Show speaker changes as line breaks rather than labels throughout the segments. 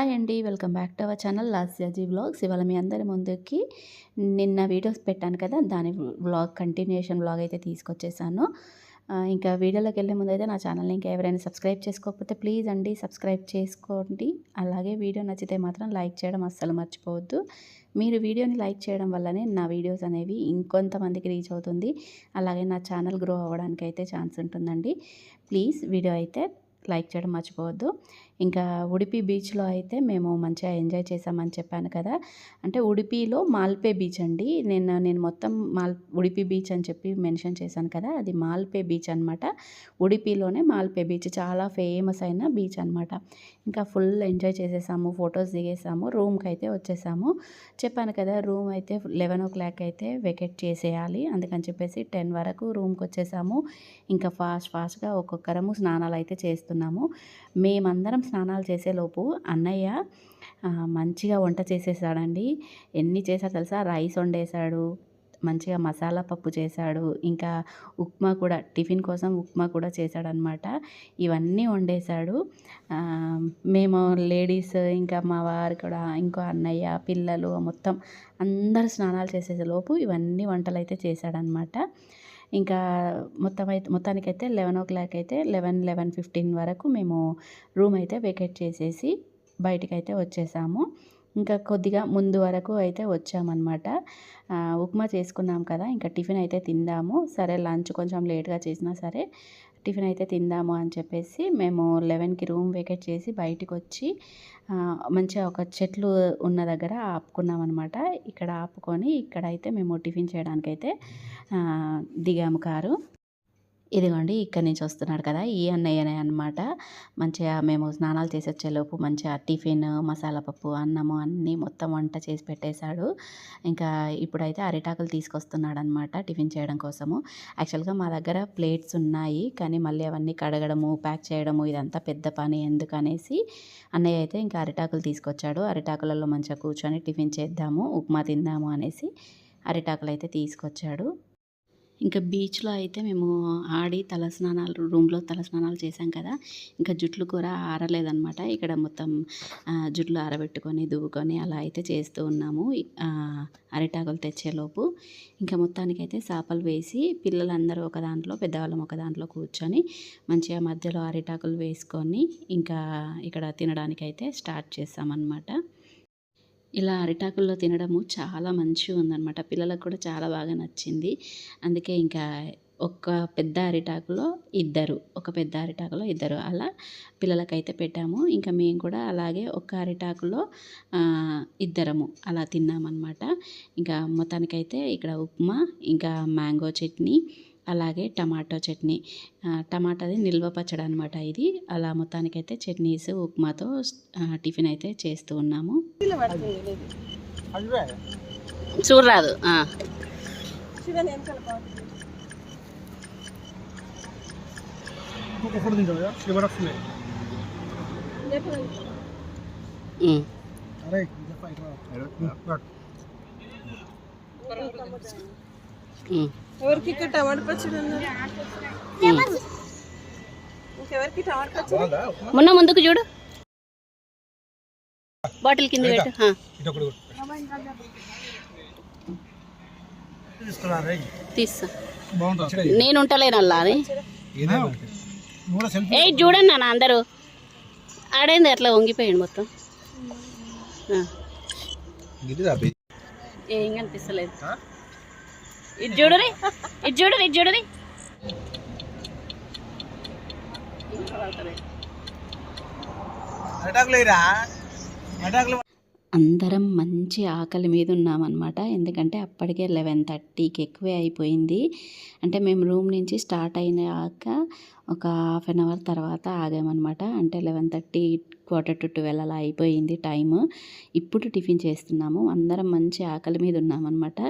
Hi అండి welcome back to our channel Lasya ji vlogs. ఇవాళ మీ అందరి ముందుకి నిన్న వీడియోస్ పెట్టాను కదా దాని వ్లాగ్ కంటిన్యూషన్ వ్లాగ్ అయితే తీసుకొచ్చేసాను. ఇంకా వీడియోలోకి వెళ్ళే ముందు అయితే నా ఛానల్ని ఇంకా ఎవరైనా సబ్స్క్రైబ్ చేసుకోకపోతే ప్లీజ్ అండి సబ్స్క్రైబ్ చేసుకోండి. అలాగే వీడియో నచ్చితే మాత్రం లైక్ చేయడం అస్సలు మర్చిపోవద్దు. మీరు వీడియోని లైక్ చేయడం వల్లనే నా వీడియోస్ అనేవి ఇంకొంతమందికి రీచ్ అవుతుంది. అలాగే నా ఛానల్ గ్రో అవ్వడానికి అయితే ఛాన్స్ ఉంటుందండి. ప్లీజ్ వీడియో అయితే లైక్ చేయడం మర్చిపోవద్దు. ఇంకా ఉడిపి బీచ్లో అయితే మేము మంచిగా ఎంజాయ్ చేసామని చెప్పాను కదా. అంటే ఉడిపిలో మాల్పే బీచ్ అండి. నేను నేను మొత్తం మాల్ ఉడిపి బీచ్ అని చెప్పి మెన్షన్ చేశాను కదా. అది మాల్పే బీచ్ అనమాట ఉడిపిలోనే మాల్పే బీచ్ చాలా ఫేమస్ అయిన బీచ్ అనమాట ఇంకా ఫుల్ ఎంజాయ్ చేసేసాము ఫొటోస్ దిగేసాము రూమ్కి అయితే వచ్చేసాము. చెప్పాను కదా రూమ్ అయితే లెవెన్ ఓ క్లాక్ అయితే వెకెట్ చేసేయాలి. అందుకని చెప్పేసి టెన్ వరకు రూమ్కి వచ్చేసాము. ఇంకా ఫాస్ట్ ఫాస్ట్గా ఒక్కొక్కరము స్నానాలు అయితే చేస్తున్నాము. మేమందరం స్నానాలు చేసేలోపు అన్నయ్య మంచిగా వంట చేసేసాడండి. ఎన్ని చేశాడు తెలుసా? రైస్ వండేశాడు మంచిగా మసాలా పప్పు చేశాడు ఇంకా ఉప్మా కూడా టిఫిన్ కోసం ఉప్మా కూడా చేశాడనమాట ఇవన్నీ వండేశాడు. మేము లేడీస్ ఇంకా మా వారు కూడా ఇంకో అన్నయ్య పిల్లలు మొత్తం అందరు స్నానాలు చేసేలోపు ఇవన్నీ వంటలు అయితే చేశాడనమాట ఇంకా మొత్తం అయితే మొత్తానికైతే లెవెన్ ఓ క్లాక్ అయితే లెవెన్ లెవెన్ ఫిఫ్టీన్ వరకు మేము రూమ్ అయితే వెకేట్ చేసేసి బయటికి అయితే వచ్చేసాము. ఇంకా కొద్దిగా ముందు వరకు అయితే వచ్చామన్నమాట. ఉప్మా చేసుకున్నాం కదా ఇంకా టిఫిన్ అయితే తిందాము. సరే లంచ్ కొంచెం లేట్గా చేసినా సరే టిఫిన్ అయితే తిందాము అని చెప్పేసి మేము లెవెన్కి రూమ్ వేకెట్ చేసి బయటికి వచ్చి మంచిగా ఒక చెట్లు ఉన్న దగ్గర ఆపుకున్నాం అనమాట ఇక్కడ ఆపుకొని ఇక్కడైతే మేము టిఫిన్ చేయడానికైతే దిగాము కారు. ఇదిగోండి ఇక్కడి నుంచి వస్తున్నాడు కదా ఈ అన్నయ్యనే అనమాట మంచిగా మేము స్నానాలు చేసి వచ్చేలోపు మంచిగా టిఫిన్ మసాలా పప్పు అన్నము అన్నీ మొత్తం వంట చేసి పెట్టేశాడు. ఇంకా ఇప్పుడైతే అరిటాకులు తీసుకొస్తున్నాడు అనమాట టిఫిన్ చేయడం కోసము. యాక్చువల్గా మా దగ్గర ప్లేట్స్ ఉన్నాయి కానీ మళ్ళీ అవన్నీ కడగడము ప్యాక్ చేయడము ఇదంతా పెద్ద పని ఎందుకనేసి అన్నయ్య అయితే ఇంకా అరిటాకులు తీసుకొచ్చాడు. అరిటాకులలో మంచిగా కూర్చొని టిఫిన్ చేద్దాము ఉప్మా తిందాము అనేసి అరిటాకులు అయితే తీసుకొచ్చాడు. ఇంకా బీచ్లో అయితే మేము ఆడి తలస్నానాలు రూమ్లో తలస్నానాలు చేసాం కదా. ఇంకా జుట్లు కూర ఆరలేదనమాట ఇక్కడ మొత్తం జుట్లు ఆరబెట్టుకొని దువ్వుకొని అలా అయితే చేస్తూ ఉన్నాము. అరిటాకులు తెచ్చేలోపు ఇంకా మొత్తానికైతే చేపలు వేసి పిల్లలందరూ ఒక దాంట్లో పెద్దవాళ్ళం ఒక దాంట్లో కూర్చొని మంచిగా మధ్యలో అరిటాకులు వేసుకొని ఇంకా ఇక్కడ తినడానికైతే స్టార్ట్ చేస్తామన్నమాట ఇలా అరిటాకుల్లో తినడము చాలా మంచిగా ఉందన్నమాట. పిల్లలకు కూడా చాలా బాగా నచ్చింది. అందుకే ఇంకా ఒక పెద్ద అరిటాకులో ఇద్దరు ఒక పెద్ద అరిటాకులో ఇద్దరు అలా పిల్లలకైతే పెట్టాము. ఇంకా మేము కూడా అలాగే ఒక అరిటాకులో ఇద్దరము అలా తిన్నామన్నమాట. ఇంకా మొత్తానికైతే ఇక్కడ ఉప్మా ఇంకా మ్యాంగో చట్నీ అలాగే టమాటో చట్నీ. టమాటాది నిల్వ పచ్చడి అనమాట ఇది. అలా మొత్తానికైతే చట్నీస్ ఉప్మాతో టిఫిన్ అయితే చేస్తూ ఉన్నాము. చూడరాదు
అరే.
ఎవరికి టమాటా పచ్చడి ఇంకెవరికి టమాటా పచ్చడి?
మొన్న ముందుకు చూడు. బాటిల్ కింద పెట్టు. తీస్తా. నేను అని
కూడా సెల్ఫీ
ఏ చూడండి నాన్న అందరూ. ఆడైంది అట్లా వంగిపోయాడు మొత్తం. ఏం కనిపిస్తలేదు. ఇది చూడరి. ఇది చూడరి ఇది చూడరి.
అటాకులు
అందరం మంచి ఆకలి మీద ఉన్నామన్నమాట. ఎందుకంటే అప్పటికే లెవెన్ థర్టీకి ఎక్కువే అయిపోయింది. అంటే మేము రూమ్ నుంచి స్టార్ట్ అయినాక ఒక హాఫ్ అన్ అవర్ తర్వాత ఆగామన్నమాట. అంటే eleven thirty quarter to twelve అలా అయిపోయింది టైము. ఇప్పుడు టిఫిన్ చేస్తున్నాము. అందరం మంచి ఆకలి మీద ఉన్నామన్నమాట.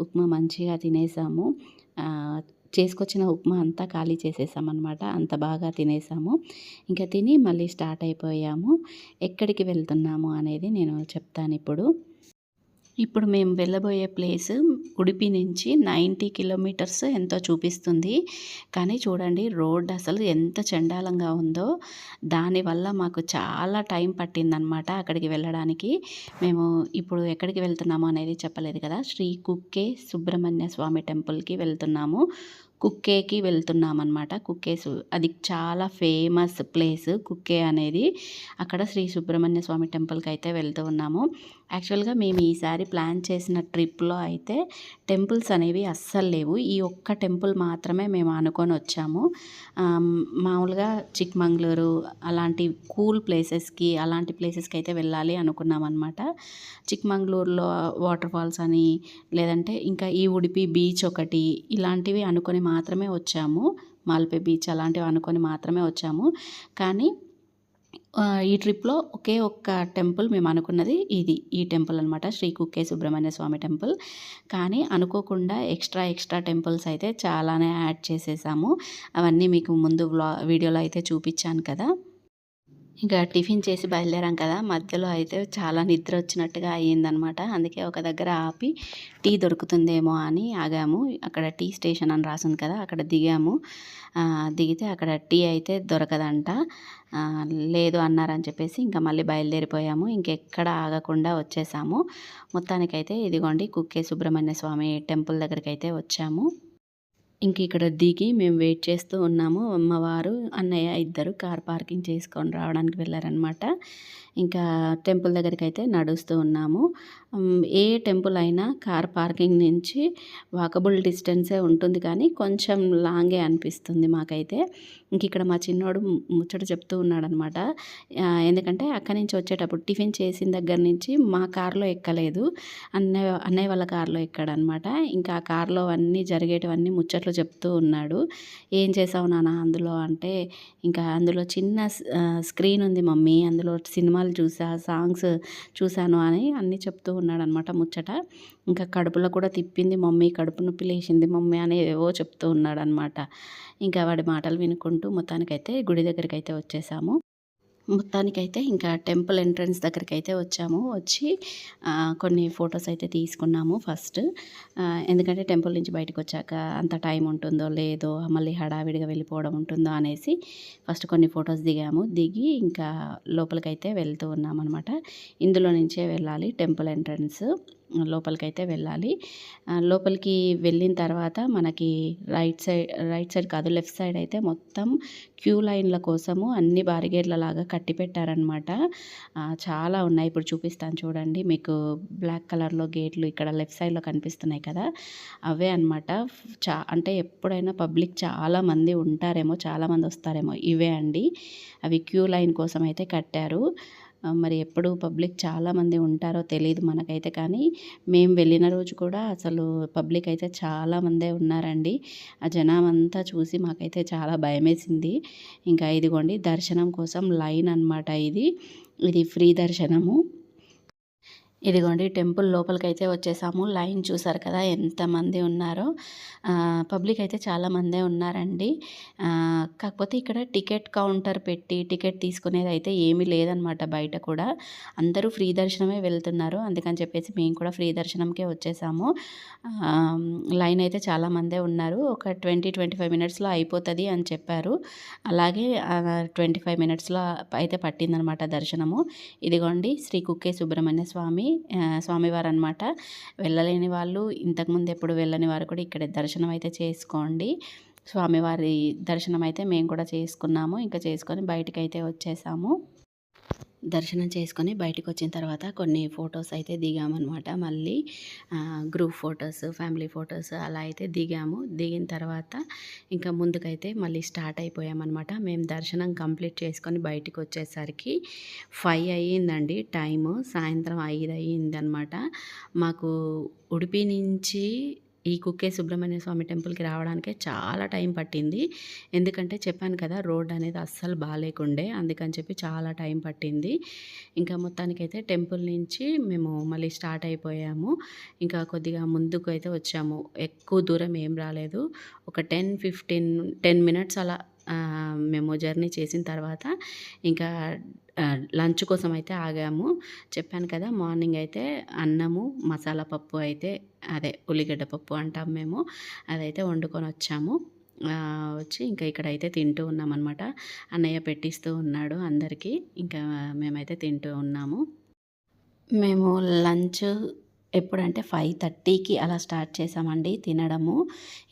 ఉప్మా మంచిగా తినేసాము. చేసుకొచ్చిన ఉప్మా అంతా ఖాళీ చేసేసామన్నమాట. అంత బాగా తినేసాము. ఇంకా తిని మళ్ళీ స్టార్ట్ అయిపోయాము. ఎక్కడికి వెళ్తున్నాము అనేది నేను చెప్తాను ఇప్పుడు. ఇప్పుడు మేము వెళ్ళబోయే ప్లేస్ ఉడిపి నుంచి నైంటీ కిలోమీటర్స్ ఎంతో చూపిస్తుంది. కానీ చూడండి రోడ్ అసలు ఎంత చండాలంగా ఉందో. దానివల్ల మాకు చాలా టైం పట్టిందనమాట అక్కడికి వెళ్ళడానికి. మేము ఇప్పుడు ఎక్కడికి వెళ్తున్నాము అనేది చెప్పలేదు కదా. శ్రీ కుక్కే సుబ్రహ్మణ్య స్వామి టెంపుల్కి వెళ్తున్నాము. కుక్కేకి వెళ్తున్నాం అనమాట కుక్కే అది చాలా ఫేమస్ ప్లేస్ కుక్కే అనేది. అక్కడ శ్రీ సుబ్రహ్మణ్య స్వామి టెంపుల్కి అయితే వెళ్తూ ఉన్నాము. యాక్చువల్గా మేము ఈసారి ప్లాన్ చేసిన ట్రిప్లో అయితే టెంపుల్స్ అనేవి అస్సలు లేవు. ఈ ఒక్క టెంపుల్ మాత్రమే మేము అనుకొని వచ్చాము. మామూలుగా చిక్మంగళూరు అలాంటి కూల్ ప్లేసెస్కి అలాంటి ప్లేసెస్కి అయితే వెళ్ళాలి అనుకున్నాం అనమాట చిక్మంగళూరులో వాటర్ ఫాల్స్ అని లేదంటే ఇంకా ఈ ఉడిపి బీచ్ ఒకటి ఇలాంటివి అనుకొని మాత్రమే వచ్చాము. మాల్పే బీచ్ అలాంటివి అనుకొని మాత్రమే వచ్చాము. కానీ ఈ ట్రిప్లో ఒకే ఒక్క టెంపుల్ మేము అనుకున్నది ఇది. ఈ టెంపుల్ అనమాట శ్రీ కుక్కే సుబ్రహ్మణ్య స్వామి టెంపుల్. కానీ అనుకోకుండా ఎక్స్ట్రా ఎక్స్ట్రా టెంపుల్స్ అయితే చాలానే యాడ్ చేసేసాము. అవన్నీ మీకు ముందు వ్లా వీడియోలో అయితే చూపించాను కదా. ఇంకా టిఫిన్ చేసి బయలుదేరాం కదా మధ్యలో అయితే చాలా నిద్ర వచ్చినట్టుగా అయ్యిందనమాట. అందుకే ఒక దగ్గర ఆపి టీ దొరుకుతుందేమో అని ఆగాము. అక్కడ టీ స్టేషన్ అని రాసింది కదా అక్కడ దిగాము. దిగితే అక్కడ టీ అయితే దొరకదంట. లేదు అన్నారని చెప్పేసి ఇంకా మళ్ళీ బయలుదేరిపోయాము. ఇంకెక్కడ ఆగకుండా వచ్చేసాము. మొత్తానికైతే ఇదిగోండి కుక్కే సుబ్రహ్మణ్య స్వామి టెంపుల్ దగ్గరికి అయితే వచ్చాము. ఇంక ఇక్కడ దిగి మేము వెయిట్ చేస్తూ ఉన్నాము. అమ్మవారు అన్నయ్య ఇద్దరు కార్ పార్కింగ్ చేసుకొని రావడానికి వెళ్ళారనమాట ఇంకా టెంపుల్ దగ్గరికి అయితే నడుస్తూ ఉన్నాము. ఏ టెంపుల్ అయినా కార్ పార్కింగ్ నుంచి వాకబుల్ డిస్టెన్సే ఉంటుంది కానీ కొంచెం లాంగే అనిపిస్తుంది మాకైతే. ఇంక ఇక్కడ మా చిన్నోడు ముచ్చట చెప్తూ ఉన్నాడనమాట ఎందుకంటే అక్కడి నుంచి వచ్చేటప్పుడు టిఫిన్ చేసిన దగ్గర నుంచి మా కారులో ఎక్కలేదు. అన్నయ్య అన్నయ్య వాళ్ళ కార్లో ఎక్కాడనమాట ఇంకా ఆ కార్లో అన్నీ జరిగేటివన్నీ ముచ్చట్లు చెప్తూ ఉన్నాడు. ఏం చేసావు నాన్న అందులో? అంటే ఇంకా అందులో చిన్న స్క్రీన్ ఉంది మమ్మీ. అందులో సినిమాలు చూసా సాంగ్స్ చూశాను అని అన్నీ చెప్తూ ఉన్నాడు అనమాట ముచ్చట. ఇంకా కడుపులో కూడా తిప్పింది మమ్మీ కడుపు నొప్పి లేచింది మమ్మీ అని ఏవో చెప్తూ ఉన్నాడు అనమాట ఇంకా వాడి మాటలు వినుకుంటూ మొత్తానికైతే గుడి దగ్గరికి అయితే వచ్చేసాము. మొత్తానికైతే ఇంకా టెంపుల్ ఎంట్రన్స్ దగ్గరికి అయితే వచ్చాము. వచ్చి కొన్ని ఫొటోస్ అయితే తీసుకున్నాము ఫస్ట్. ఎందుకంటే టెంపుల్ నుంచి బయటకు వచ్చాక అంత టైం ఉంటుందో లేదో మళ్ళీ హడావిడిగా వెళ్ళిపోవడం ఉంటుందో అనేసి ఫస్ట్ కొన్ని ఫొటోస్ దిగాము. దిగి ఇంకా లోపలికైతే వెళ్తూ ఉన్నామన్నమాట. అనమాట ఇందులో నుంచే వెళ్ళాలి టెంపుల్ ఎంట్రన్స్. లోపలికైతే వెళ్ళాలి. లోపలికి వెళ్ళిన తర్వాత మనకి రైట్ సైడ్ రైట్ సైడ్ కాదు లెఫ్ట్ సైడ్ అయితే మొత్తం క్యూ లైన్ల కోసము అన్ని బారిగేట్ల లాగా కట్టి పెట్టారనమాట చాలా ఉన్నాయి. ఇప్పుడు చూపిస్తాను చూడండి. మీకు బ్లాక్ కలర్లో గేట్లు ఇక్కడ లెఫ్ట్ సైడ్లో కనిపిస్తున్నాయి కదా. అవే అనమాట చా అంటే ఎప్పుడైనా పబ్లిక్ చాలామంది ఉంటారేమో చాలామంది వస్తారేమో ఇవే అండి. అవి క్యూ లైన్ కోసం అయితే కట్టారు. మరి ఎప్పుడు పబ్లిక్ చాలామంది ఉంటారో తెలియదు మనకైతే కానీ. మేము వెళ్ళిన రోజు కూడా అసలు పబ్లిక్ అయితే చాలామందే ఉన్నారండి. ఆ జనం అంతా చూసి మాకైతే చాలా భయమేసింది. ఇంకా ఇదిగోండి దర్శనం కోసం లైన్ అన్నమాట ఇది. ఇది ఫ్రీ దర్శనము. ఇదిగోండి టెంపుల్ లోపలికైతే వచ్చేసాము. లైన్ చూసారు కదా ఎంతమంది ఉన్నారో. పబ్లిక్ అయితే చాలామందే ఉన్నారండి. కాకపోతే ఇక్కడ టికెట్ కౌంటర్ పెట్టి టికెట్ తీసుకునేది అయితే ఏమీ లేదనమాట బయట కూడా. అందరూ ఫ్రీ దర్శనమే వెళ్తున్నారు. అందుకని చెప్పేసి మేము కూడా ఫ్రీ దర్శనంకే వచ్చేసాము. లైన్ అయితే చాలా మందే ఉన్నారు. ఒక ట్వంటీ ట్వంటీ ఫైవ్ మినిట్స్లో అయిపోతుంది అని చెప్పారు. అలాగే ట్వంటీ ఫైవ్ మినిట్స్లో అయితే పట్టిందనమాట దర్శనము. ఇదిగోండి శ్రీ కుక్కే సుబ్రహ్మణ్య స్వామి స్వామివారు అనమాట వెళ్ళలేని వాళ్ళు ఇంతకుముందు ఎప్పుడు వెళ్ళని వారు కూడా ఇక్కడ దర్శనం అయితే చేసుకోండి. స్వామివారి దర్శనం అయితే మేము కూడా చేసుకున్నాము. ఇంకా చేసుకొని బయటకైతే అయితే వచ్చేసాము. దర్శనం చేసుకొని బయటకు వచ్చిన తర్వాత కొన్ని ఫొటోస్ అయితే దిగామన్నమాట. మళ్ళీ గ్రూప్ ఫొటోస్ ఫ్యామిలీ ఫొటోస్ అలా అయితే దిగాము. దిగిన తర్వాత ఇంకా ముందుకైతే మళ్ళీ స్టార్ట్ అయిపోయామన్నమాట. మేము దర్శనం కంప్లీట్ చేసుకొని బయటకు వచ్చేసరికి ఫైవ్ అయ్యిందండి టైము. సాయంత్రం ఐదు అయ్యిందనమాట మాకు ఉడిపి నుంచి ఈ కుక్కే సుబ్రహ్మణ్య స్వామి టెంపుల్కి రావడానికే చాలా టైం పట్టింది. ఎందుకంటే చెప్పాను కదా రోడ్ అనేది అస్సలు బాగాలేకుండే అందుకని చెప్పి చాలా టైం పట్టింది. ఇంకా మొత్తానికైతే టెంపుల్ నుంచి మేము మళ్ళీ స్టార్ట్ అయిపోయాము. ఇంకా కొద్దిగా ముందుకు అయితే వచ్చాము. ఎక్కువ దూరం ఏం రాలేదు. ఒక టెన్ ఫిఫ్టీన్ టెన్ మినిట్స్ అలా మేము జర్నీ చేసిన తర్వాత ఇంకా లంచ్ కోసం అయితే ఆగాము. చెప్పాను కదా మార్నింగ్ అయితే అన్నము మసాలా పప్పు అయితే అదే ఉల్లిగడ్డ పప్పు అంటాం మేము. అదైతే వండుకొని వచ్చాము. వచ్చి ఇంకా ఇక్కడైతే తింటూ ఉన్నామన్నమాట. అన్నయ్య పెట్టిస్తూ ఉన్నాడు అందరికీ. ఇంకా మేమైతే తింటూ ఉన్నాము. మేము లంచ్ ఎప్పుడంటే ఫైవ్ థర్టీకి అలా స్టార్ట్ చేసామండి తినడము.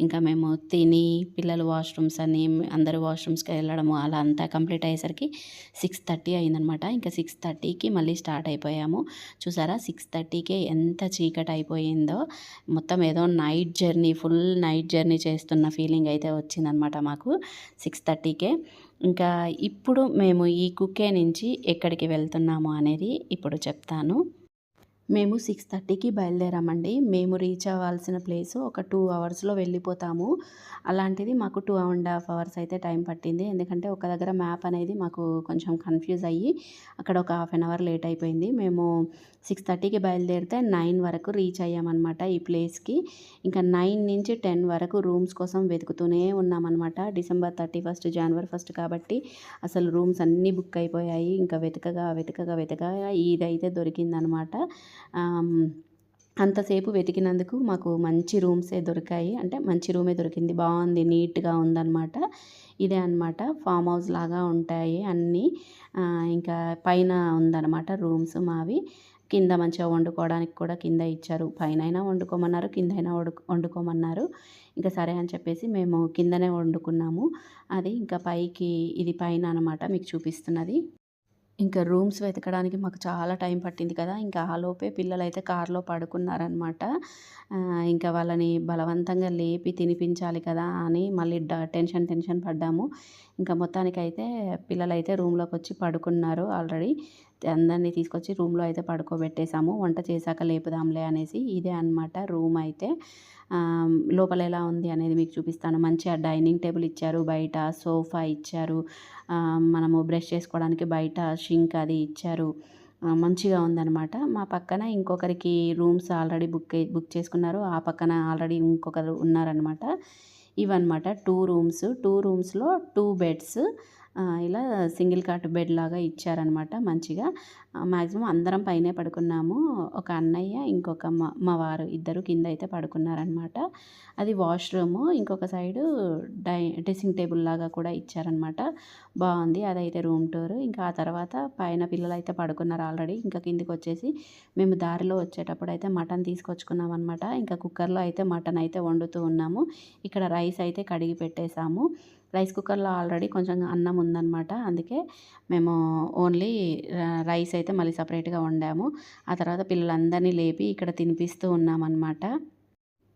ఇంకా మేము తిని పిల్లలు వాష్రూమ్స్ అని అందరూ వాష్రూమ్స్కి వెళ్ళడము అలా అంతా కంప్లీట్ అయ్యేసరికి సిక్స్ థర్టీ అయిందనమాట. ఇంకా సిక్స్ థర్టీకి మళ్ళీ స్టార్ట్ అయిపోయాము. చూసారా సిక్స్ థర్టీకే ఎంత చీకటి అయిపోయిందో. మొత్తం ఏదో night journey full night journey చేస్తున్న ఫీలింగ్ అయితే వచ్చిందనమాట మాకు సిక్స్ థర్టీకే. ఇంకా ఇప్పుడు మేము ఈ కుకే నుంచి ఎక్కడికి వెళ్తున్నాము అనేది ఇప్పుడు చెప్తాను. మేము సిక్స్ థర్టీకి బయలుదేరామండి. మేము రీచ్ అవ్వాల్సిన ప్లేస్ ఒక టూ అవర్స్లో వెళ్ళిపోతాము. అలాంటిది మాకు టూ అండ్ హాఫ్ అవర్స్ అయితే టైం పట్టింది. ఎందుకంటే ఒక దగ్గర మ్యాప్ అనేది మాకు కొంచెం కన్ఫ్యూజ్ అయ్యి అక్కడ ఒక హాఫ్ అన్ అవర్ లేట్ అయిపోయింది. మేము సిక్స్ థర్టీకి బయలుదేరితే నైన్ వరకు రీచ్ అయ్యామన్నమాట ఈ ప్లేస్కి. ఇంకా నైన్ నుంచి టెన్ వరకు రూమ్స్ కోసం వెతుకుతూనే ఉన్నామన్నమాట. December thirty first January first కాబట్టి అసలు రూమ్స్ అన్నీ బుక్ అయిపోయాయి. ఇంకా వెతకగా వెతకగా వెతకగా ఇదైతే దొరికిందనమాట అంతసేపు వెతికినందుకు మాకు మంచి రూమ్సే దొరికాయి. అంటే మంచి రూమే దొరికింది. బాగుంది నీట్గా ఉందన్నమాట. ఇదే అన్నమాట. ఫామ్ హౌస్ లాగా ఉంటాయి అన్నీ. ఇంకా పైన ఉందన్నమాట రూమ్స్ మావి. కింద మంచిగా వండుకోవడానికి కూడా కింద ఇచ్చారు. పైన అయినా వండుకోమన్నారు కింద అయినా వండు వండుకోమన్నారు. ఇంకా సరే అని చెప్పేసి మేము కిందనే వండుకున్నాము. అది ఇంకా పైకి ఇది పైన అనమాట మీకు చూపిస్తున్నది. ఇంకా రూమ్స్ వెతకడానికి మాకు చాలా టైం పట్టింది కదా. ఇంకా ఆలోపే పిల్లలు అయితే కారులో పడుకున్నారనమాట ఇంకా వాళ్ళని బలవంతంగా లేపి తినిపించాలి కదా అని మళ్ళీ డ- టెన్షన్ టెన్షన్ పడ్డాము. ఇంకా మొత్తానికైతే పిల్లలైతే రూమ్లోకి వచ్చి పడుకున్నారు ఆల్రెడీ. అందరినీ తీసుకొచ్చి రూమ్లో అయితే పడుకోబెట్టేశాము. వంట చేశాక లేపుదాంలే అనేసి ఇదే అన్నమాట రూమ్ అయితే. లోపల ఎలా ఉంది అనేది మీకు చూపిస్తాను. మంచిగా డైనింగ్ టేబుల్ ఇచ్చారు బయట సోఫా ఇచ్చారు మనము బ్రష్ చేసుకోవడానికి బయట షింక్ అది ఇచ్చారు. మంచిగా ఉందన్నమాట. మా పక్కన ఇంకొకరికి రూమ్స్ ఆల్రెడీ బుక్ బుక్ చేసుకున్నారు. ఆ పక్కన ఆల్రెడీ ఇంకొకరు ఉన్నారనమాట ఇవన్నమాట. Two rooms. టూ రూమ్స్లో టూ బెడ్స్ ఇలా సింగిల్ కాట్ బెడ్ లాగా ఇచ్చారనమాట మంచిగా. మ్యాక్సిమం అందరం పైనే పడుకున్నాము. ఒక అన్నయ్య ఇంకొక మా వారు ఇద్దరు కింద అయితే పడుకున్నారనమాట. అది వాష్రూము ఇంకొక సైడు డై డ్రెస్సింగ్ టేబుల్ లాగా కూడా ఇచ్చారనమాట. బాగుంది అదైతే రూమ్ టూర్. ఇంకా ఆ తర్వాత పైన పిల్లలు అయితే పడుకున్నారు ఆల్రెడీ. ఇంకా కిందికి వచ్చేసి మేము దారిలో వచ్చేటప్పుడు అయితే మటన్ తీసుకొచ్చుకున్నాం అనమాట ఇంకా కుక్కర్లో అయితే మటన్ అయితే వండుతూ ఉన్నాము. ఇక్కడ రైస్ అయితే కడిగి పెట్టేశాము. రైస్ కుక్కర్లో ఆల్రెడీ కొంచెం అన్నం ఉందన్నమాట. అందుకే మేము ఓన్లీ రైస్ అయితే మళ్ళీ సపరేట్గా వండాము. ఆ తర్వాత పిల్లలందరినీ లేపి ఇక్కడ తినిపిస్తూ ఉన్నామన్నమాట.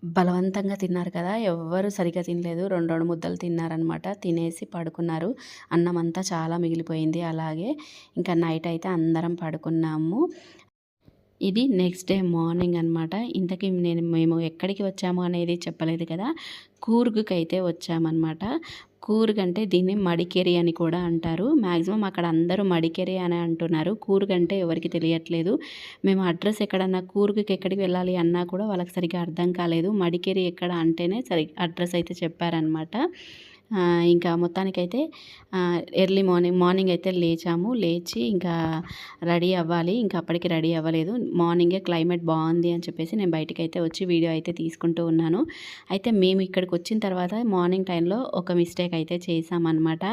బలవంతంగా తిన్నారు కదా ఎవ్వరు సరిగా తినలేదు. రెండు రెండు ముద్దలు తిన్నారనమాట తినేసి పడుకున్నారు. అన్నం అంతా చాలా మిగిలిపోయింది అలాగే. ఇంకా నైట్ అయితే అందరం పడుకున్నాము. ఇది నెక్స్ట్ డే మార్నింగ్ అనమాట ఇంతకీ నేను మేము ఎక్కడికి వచ్చాము అనేది చెప్పలేదు కదా కూర్గుకి అయితే వచ్చామన్నమాట. కూర్గ్ అంటే దీన్ని మడికేరి అని కూడా అంటారు. మ్యాక్సిమం అక్కడ అందరూ మడికేరి అని అంటున్నారు. కూర్గ్ అంటే ఎవరికి తెలియట్లేదు. మేము అడ్రస్ ఎక్కడన్నా కూరుగుకి ఎక్కడికి వెళ్ళాలి అన్నా కూడా వాళ్ళకి సరిగ్గా అర్థం కాలేదు. మడికేరి ఎక్కడ అంటేనే సరి అడ్రస్ అయితే చెప్పారనమాట ఇంకా మొత్తానికైతే ఎర్లీ మార్నింగ్ మార్నింగ్ అయితే లేచాము. లేచి ఇంకా రెడీ అవ్వాలి. ఇంకా అప్పటికి రెడీ అవ్వలేదు. మార్నింగే క్లైమేట్ బాగుంది అని చెప్పేసి నేను బయటికి అయితే వచ్చి వీడియో అయితే తీసుకుంటూ ఉన్నాను. అయితే మేము ఇక్కడికి వచ్చిన తర్వాత మార్నింగ్ టైంలో ఒక మిస్టేక్ అయితే చేసామన్నమాట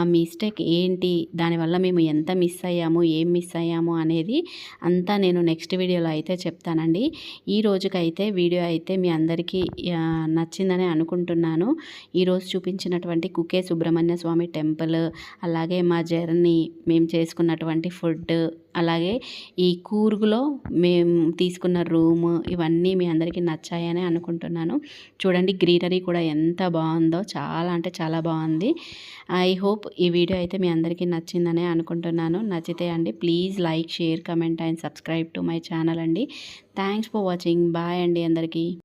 ఆ మిస్టేక్ ఏంటి? దానివల్ల మేము ఎంత మిస్ అయ్యాము? ఏం మిస్ అయ్యాము? అనేది అంతా నేను నెక్స్ట్ వీడియోలో అయితే చెప్తానండి. ఈ రోజుకైతే వీడియో అయితే మీ అందరికీ నచ్చిందని అనుకుంటున్నాను. ఈరోజు చూపించిన చేసినటువంటి కుకే సుబ్రహ్మణ్య స్వామి టెంపుల్ అలాగే మా జర్నీ మేము చేసుకున్నటువంటి ఫుడ్ అలాగే ఈ కూర్గులో మేము తీసుకున్న రూమ్ ఇవన్నీ మీ అందరికీ నచ్చాయని అనుకుంటున్నాను. చూడండి గ్రీనరీ కూడా ఎంత బాగుందో చాలా అంటే చాలా బాగుంది. ఐ హోప్ ఈ వీడియో అయితే మీ అందరికీ నచ్చిందనే అనుకుంటున్నాను. నచ్చితే అండి please like share comment and subscribe to my channel అండి. థ్యాంక్స్ ఫర్ వాచింగ్ బాయ్ అండి అందరికీ.